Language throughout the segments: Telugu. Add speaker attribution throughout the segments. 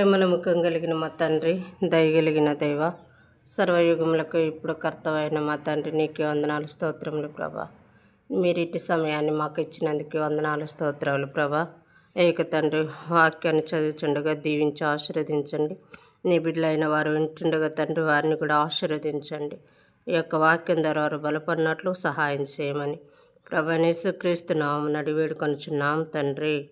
Speaker 1: ప్రేమను ముఖం కలిగిన మా తండ్రి దయగలిగిన దైవ సర్వయుగములకు ఇప్పుడు కర్తవైన మా తండ్రి నీకే వందనాలు స్తోత్రములు ప్రభా. మీరు ఇటు సమయాన్ని మాకు ఇచ్చినందుకు వందనాలు స్తోత్రాలు ప్రభా. ఏక తండ్రి వాక్యాన్ని చదువుచుండగా దీవించి ఆశీర్వదించండి. నీ బిడ్డలైన వారు వింటుండగా తండ్రి వారిని కూడా ఆశీర్వదించండి. ఈ యొక్క వాక్యం ద్వారా వారు బలపడినట్లు సహాయం చేయమని ప్రభా నేసుక్రీస్తు నామం నడి వేడుకొనుచున్నాం తండ్రి.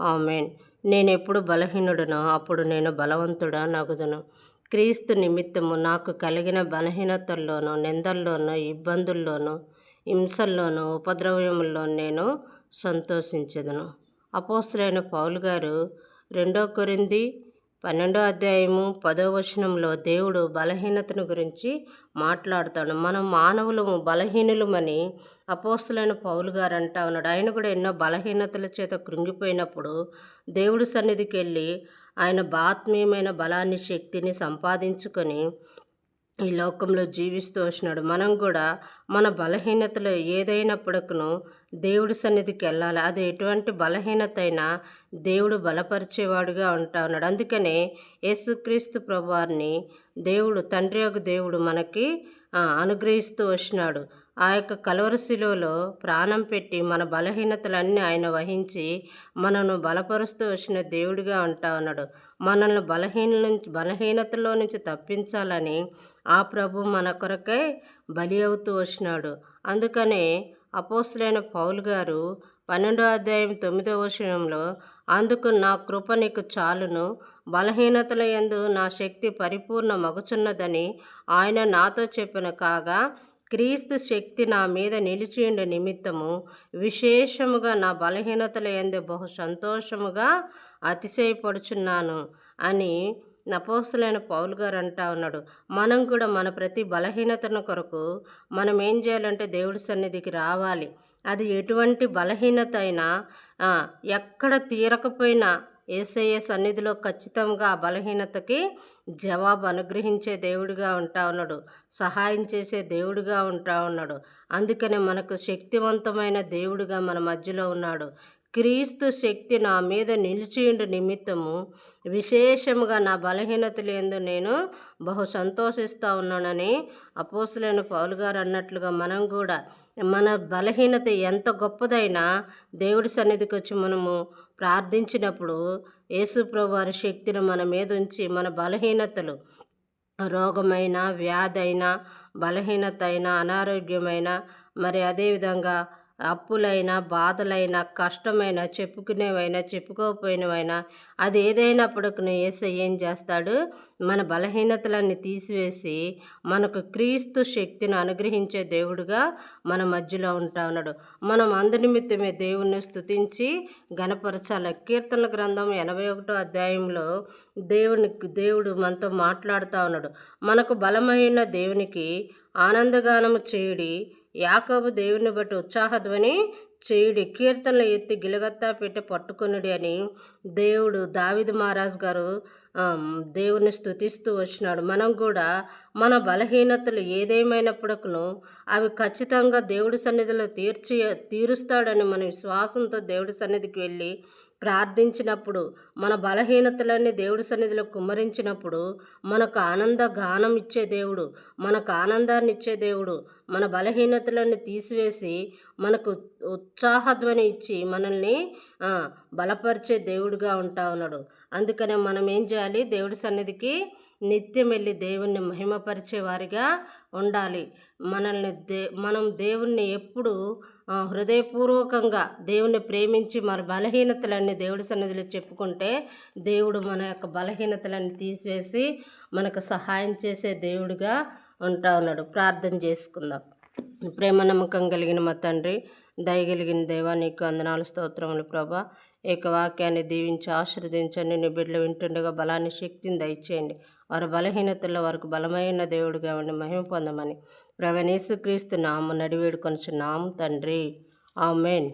Speaker 1: ఆమెన్. నేను ఎప్పుడు బలహీనుడనో అప్పుడు నేను బలవంతుడా నగుదును. క్రీస్తు నిమిత్తము నాకు కలిగిన బలహీనతల్లోనూ నిందల్లోనూ ఇబ్బందుల్లోనూ హింసల్లోనూ ఉపద్రవ్యంలో నేను సంతోషించదును. అపోస్తులైన పౌలు గారు రెండో కొరింది పన్నెండో అధ్యాయము పదో వచనంలో దేవుడు బలహీనతను గురించి మాట్లాడుతాడు. మనం మానవులము బలహీనులమని అపోస్తులైన పౌలు గారు అంటా ఉన్నాడు. ఆయన కూడా ఎన్నో బలహీనతల చేత కృంగిపోయినప్పుడు దేవుడి సన్నిధికి వెళ్ళి ఆయన బాత్మీయమైన బలాన్ని శక్తిని సంపాదించుకొని ఈ లోకంలో జీవిస్తూ వచ్చినాడు. మనం కూడా మన బలహీనతలో ఏదైనప్పటికను దేవుడి సన్నిధికి వెళ్ళాలి. అది ఎటువంటి బలహీనత అయినా దేవుడు బలపరిచేవాడుగా ఉంటా ఉన్నాడు. అందుకనే యేసుక్రీస్తు ప్రభువారిని దేవుడు తండ్రి యొక్క దేవుడు మనకి అనుగ్రహిస్తూ వచ్చినాడు. ఆ యొక్క కలవరశిలో ప్రాణం పెట్టి మన బలహీనతలన్నీ ఆయన వహించి మనను బలపరుస్తూ వచ్చిన దేవుడిగా ఉంటా ఉన్నాడు. మనల్ని బలహీన నుంచి బలహీనతలో నుంచి తప్పించాలని ఆ ప్రభు మన కొరకే బలి అవుతూ వచ్చినాడు. అందుకనే అపోస్తులైన పౌలు గారు పన్నెండో అధ్యాయం తొమ్మిదో విషయంలో అందుకు నా కృప నీకు చాలును. బలహీనతల ఎందు నా శక్తి పరిపూర్ణ మగుచున్నదని ఆయన నాతో చెప్పిన కాగా క్రీస్తు శక్తి నా మీద నిలిచిండే నిమిత్తము విశేషముగా నా బలహీనతల ఎందు బహు సంతోషముగా అతిశయపడుచున్నాను అని నపోస్తులైన పౌలు గారు అంటా ఉన్నాడు. మనం కూడా మన ప్రతి బలహీనతను కొరకు మనం ఏం చేయాలంటే దేవుడి సన్నిధికి రావాలి. అది ఎటువంటి బలహీనత అయినా ఎక్కడ తీరకపోయినా ఏసయ్య సన్నిధిలో ఖచ్చితంగా ఆ బలహీనతకి జవాబు అనుగ్రహించే దేవుడిగా ఉంటా ఉన్నాడు. సహాయం చేసే దేవుడిగా ఉంటా ఉన్నాడు. అందుకనే మనకు శక్తివంతమైన దేవుడిగా మన మధ్యలో ఉన్నాడు. క్రీస్తు శక్తి నా మీద నిలిచియుండు నిమిత్తము విశేషముగా నా బలహీనతలేందు నేను బహు సంతోషిస్తూ ఉన్నానని అపోసులైన పౌలు గారు అన్నట్లుగా మనం కూడా మన బలహీనత ఎంత గొప్పదైనా దేవుడి సన్నిధికి వచ్చి మనము ప్రార్థించినప్పుడు యేసుప్రభు వారి శక్తిని మన మీద ఉంచి మన బలహీనతలు రోగమైన వ్యాధైన బలహీనత అయినా అనారోగ్యమైన మరి అదేవిధంగా అప్పులైనా బాధలైనా కష్టమైనా చెప్పుకునేవైనా చెప్పుకోకపోయినవైనా అది ఏదైనప్పటికి ఏసై ఏం చేస్తాడు? మన బలహీనతలన్నీ తీసివేసి మనకు క్రీస్తు శక్తిని అనుగ్రహించే దేవుడుగా మన మధ్యలో ఉంటా ఉన్నాడు. మనం అందునిమిత్తమే దేవుణ్ణి స్థుతించి గణపరచాలి కీర్తన గ్రంథం ఎనభై ఒకటో అధ్యాయంలో దేవుని దేవుడు మనతో మాట్లాడుతూ ఉన్నాడు. మనకు బలమైన దేవునికి ఆనందగానము చేయుడి. యాకబు దేవుని బట్టి ఉత్సాహధ్వని చేయుడి. కీర్తనలు ఎత్తి గిలగత్తా పెట్టి పట్టుకునుడి అని దేవుడు దావిద మహారాజ్ గారు దేవుని స్థుతిస్తూ వచ్చినాడు. మనం కూడా మన బలహీనతలు ఏదేమైనప్పటికను అవి ఖచ్చితంగా దేవుడి సన్నిధిలో తీర్చి తీరుస్తాడని మన విశ్వాసంతో దేవుడి సన్నిధికి వెళ్ళి ప్రార్థించినప్పుడు మన బలహీనతలన్నీ దేవుడి సన్నిధిలో కుమ్మరించినప్పుడు మనకు ఆనంద గానం ఇచ్చే దేవుడు మనకు ఆనందాన్ని ఇచ్చే దేవుడు మన బలహీనతలన్నీ తీసివేసి మనకు ఉత్సాహధ్వని ఇచ్చి మనల్ని బలపరిచే దేవుడిగా ఉంటా ఉన్నాడు అందుకనే మనం ఏం చేయాలి? దేవుడి సన్నిధికి నిత్యం వెళ్ళి దేవుణ్ణి మహిమపరిచే వారిగా ఉండాలి. మనల్ని దే మనం దేవుణ్ణి ఎప్పుడు హృదయపూర్వకంగా దేవుణ్ణి ప్రేమించి మన బలహీనతలన్నీ దేవుడి సన్నిధిలో చెప్పుకుంటే దేవుడు మన యొక్క బలహీనతలన్నీ తీసివేసి మనకు సహాయం చేసే దేవుడిగా ఉంటా ఉన్నాడు ప్రార్థన చేసుకుందాం. ప్రేమ నమ్మకం కలిగిన మా తండ్రి దయగలిగిన దేవా నీకు అందనాలు స్తోత్రములు ప్రభా. ఏక వాక్యాన్ని దీవించి ఆశీర్వదించండి. నీ బిడ్డలు వింటుండగా బలాన్ని శక్తిని దయచేయండి. వారి బలహీనతల్లో వారికి బలమైన దేవుడిగా ఉండి మహిమ పొందమని ప్రవణేశుక్రీస్తు నాము నడివేడుకొనిచున్నాము తండ్రి. ఆమెన్.